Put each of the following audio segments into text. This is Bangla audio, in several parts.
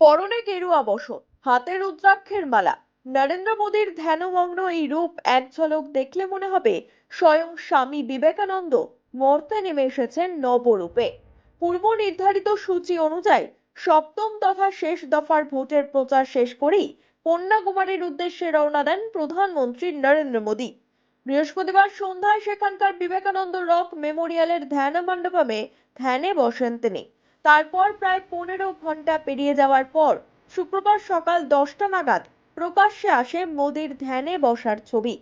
পরনে গেরুয়া বসন, হাতে রুদ্রাক্ষের মালা। নরেন্দ্র মোদীর ধ্যানমগ্ন এই রূপ এক ঝলক দেখলে মনে হবে স্বয়ং স্বামী বিবেকানন্দ মর্তে নেমে এসেছেন নবরূপে। পূর্ব নির্ধারিত সূচি অনুযায়ী সপ্তম তথা শেষ দফার ভোটের প্রচার শেষ করেই কন্যাকুমারীর উদ্দেশ্যে রওনা দেন প্রধানমন্ত্রী নরেন্দ্র মোদী। বৃহস্পতিবার সন্ধ্যায় সেখানকার বিবেকানন্দ রক মেমোরিয়ালের ধ্যান মণ্ডপমে ধ্যানে বসেন তিনি। তারপর প্রায় পনেরো ঘণ্টা পেরিয়ে যাওয়ার পর শুক্রবার সকাল দশটা নাগাদ প্রকাশ্যে আসে মোদির ধ্যানে বসার ছবি।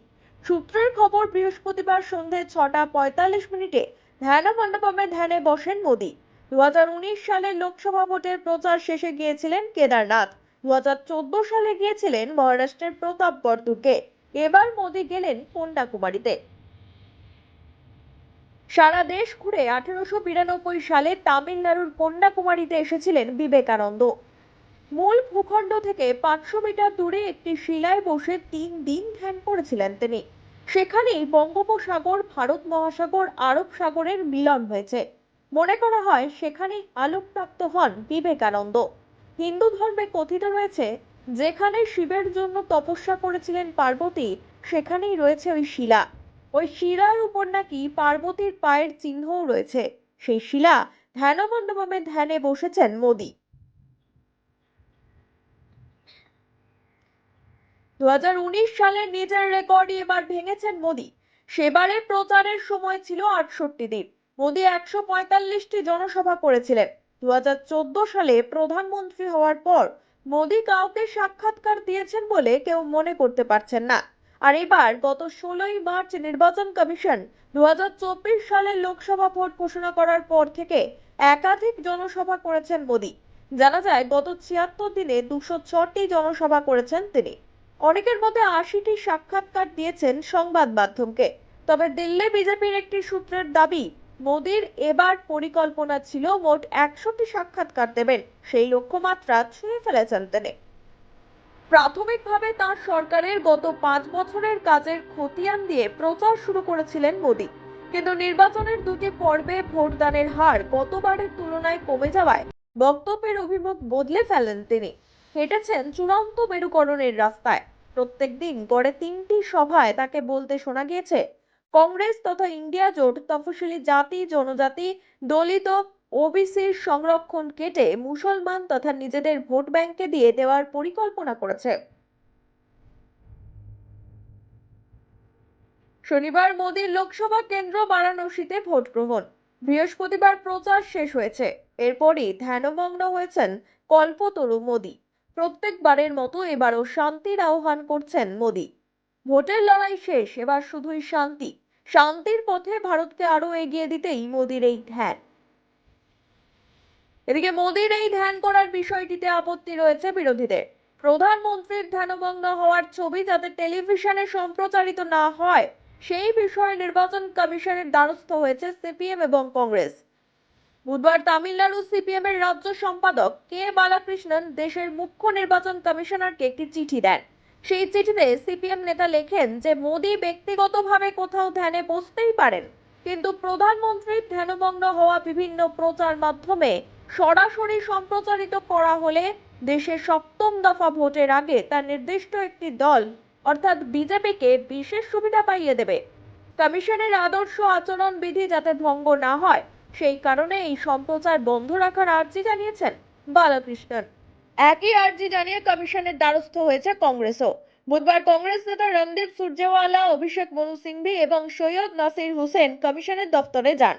সূত্রের খবর, বৃহস্পতিবার সন্ধে ছটা পঁয়তাল্লিশ মিনিটে ধ্যান মণ্ডপমে ধ্যানে বসেন মোদি। দু হাজার উনিশ সালে লোকসভা ভোটের প্রচার শেষে গিয়েছিলেন কেদারনাথ। দু হাজার চোদ্দ সালে গিয়েছিলেন মহারাষ্ট্রের প্রতাপগড় দুর্গে। এবার মোদি গেলেন কন্যাকুমারীতে। সারা দেশ ঘুরে আঠারোশো বিরানব্বই সালে তামিলনাড়ুর কন্যাকুমারীতে এসেছিলেন বিবেকানন্দ। মূল ভূখণ্ড থেকে পাঁচশো মিটার দূরে একটি শিলায় বসে তিন দিন ধ্যান করেছিলেন তিনি। সেখানেই বঙ্গোপসাগর, ভারত মহাসাগর, আরব সাগরের মিলন হয়েছে। মনে করা হয় সেখানেই আলোকপ্রাপ্ত হন বিবেকানন্দ। হিন্দু ধর্মে কথিত রয়েছে, যেখানে শিবের জন্য তপস্যা করেছিলেন পার্বতী, সেখানেই রয়েছে ওই শিলা। ওই শিলার উপর নাকি পার্বতীর পায়ের চিহ্নও রয়েছে। সেই শিলা ধ্যান মণ্ডপমে ধ্যানে বসেছেন মোদী। দু নিজের রেকর্ডই এবার ভেঙেছেন মোদী। সেবারের প্রচারের সময় ছিল আটষট্টি দিন। মোদী একশো জনসভা করেছিলেন। দু হাজার চোদ্দ সালে প্রধানমন্ত্রী হওয়ার পর মোদী কাউকে সাক্ষাৎকার দিয়েছেন বলে কেউ মনে করতে পারছেন না। আর এবার গত ষোলোই মার্চ নির্বাচন কমিশন দু সালের লোকসভা ভোট ঘোষণা করার পর থেকে একাধিক জনসভা করেছেন মোদী। জানা যায়, গত ছিয়াত্তর দিনে দুশো ছটি জনসভা করেছেন তিনি। অনেকের মতে আশিটি সাক্ষাৎকার দিয়েছেন সংবাদ মাধ্যমকে। তবে দিল্লি বিজেপির একটি সূত্রের দাবি, মোদির এবার পরিকল্পনা ছিল মোট একশোটি সাক্ষাৎকার দেবেন। সেই লক্ষ্যমাত্রা ছুঁয়ে ফেলেছেন তিনি। প্রাথমিকভাবে তার সরকারের গত পাঁচ বছরের কাজের খতিয়ান দিয়ে প্রচার শুরু করেছিলেন মোদী। কিন্তু নির্বাচনের দুটি পর্বে ভোটদানের হার গতবারের তুলনায় কমে যাওয়ায় বক্তব্যের অভিমুখ বদলে ফেলেন তিনি। হেঁটেছেন চূড়ান্ত মেরুকরণের রাস্তায়। প্রত্যেক দিন গড়ে তিনটি সভায় তাকে বলতে শোনা গিয়েছে, কংগ্রেস তথা ইন্ডিয়া জোট তফসিলি জাতি, জনজাতি, দলিত ওবিসির সংরক্ষণ কেটে মুসলমান তথা নিজেদের ভোট ব্যাংকে দিয়ে দেওয়ার পরিকল্পনা করেছে। শনিবার মোদীর লোকসভা কেন্দ্র বারাণসীতে ভোট গ্রহণ। বৃহস্পতিবার প্রচার শেষ হয়েছে। এরপরই ধ্যানমগ্ন হয়েছেন কল্পতরু মোদী। প্রত্যেকবারের মতো এবারও শান্তির আহ্বান করছেন মোদী। ভোটের লড়াই শেষ, এবার শুধুই শান্তি। শান্তির পথে ভারতকে আরও এগিয়ে দিতেই মোদীর এই ধ্যান। এদিকে মোদীর এই ধ্যান করার বিষয়টিতে আপত্তি রয়েছে বিরোধীদের। প্রধানমন্ত্রীর ধ্যানভঙ্গ হওয়ার ছবি যাতে টেলিভিশনে সম্প্রচারিত না হয়, সেই বিষয়ে নির্বাচন কমিশনের দ্বারস্থ হয়েছে সিপিএম এবং কংগ্রেস। বুধবার তামিলনাড়ু সিপিএম এর রাজ্য সম্পাদক কে বালাকৃষ্ণন দেশের মুখ্য নির্বাচন কমিশনারকে একটি চিঠি দেন। সেই চিঠিতে সিপিএম নেতা লেখেন যে, মোদী ব্যক্তিগতভাবে কোথাও ধ্যানে বসতেই পারেন, কিন্তু প্রধানমন্ত্রীর ধ্যানভঙ্গ হওয়া বিভিন্ন প্রচার মাধ্যমে সরাসরি সম্প্রচারিত করা হলে দেশের সপ্তম দফা ভোটের আগে তার নির্দিষ্ট একটি দল, অর্থাৎ বিজেপিকে বিশেষ সুবিধা পাইয়ে দেবে। কমিশনের আদর্শ আচরণ বিধি যাতে ভঙ্গ না হয়, সেই কারণে এই সম্প্রচার বন্ধ রাখার আর্জি জানিয়েছেন বালাকৃষ্ণন। একই আর্জি জানিয়ে কমিশনের দ্বারস্থ হয়েছে কংগ্রেসও। বুধবার কংগ্রেস নেতা রণদীপ সুরজেওয়ালা, অভিষেক মনু সিংভি এবং সৈয়দ নাসির হোসেন কমিশনের দপ্তরে যান।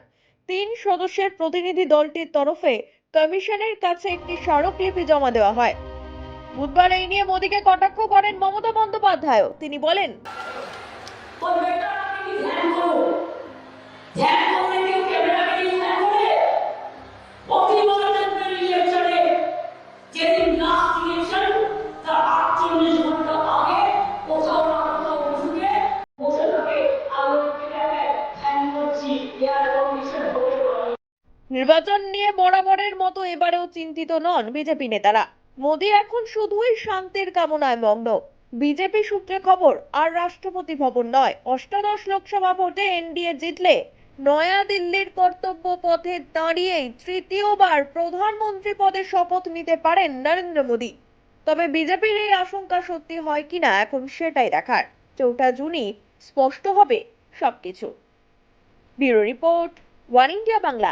তিন সদস্যের প্রতিনিধি দলটির তরফে কমিশনের কাছে একটি স্মারকলিপি জমা দেওয়া হয়। বুধবার এই নিয়ে মোদীকে কটাক্ষ করেন মমতা বন্দ্যোপাধ্যায় তিনি বলেন নির্বাচন নিয়ে বরাবরের মতো এবারেও চিন্তিত নন বিজেপি নেতারা। মোদী এখন শুধুই শান্তির কামনায় মগ্ন। বিজেপি সূত্রে খবর, আর রাষ্ট্রপতি ভবন নয়, অষ্টাদশ লোকসভা ভোটে এনডিএ জিতলে নয়াদিল্লির কর্তব্য পথে দাঁড়িয়েই তৃতীয়বার প্রধানমন্ত্রী পদে শপথ নিতে পারেন নরেন্দ্র মোদী। তবে বিজেপির এই আশঙ্কা সত্যি হয় কিনা এখন সেটাই দেখার। চৌঠা জুনই স্পষ্ট হবে সবকিছু। Bureau report, one India Bangla.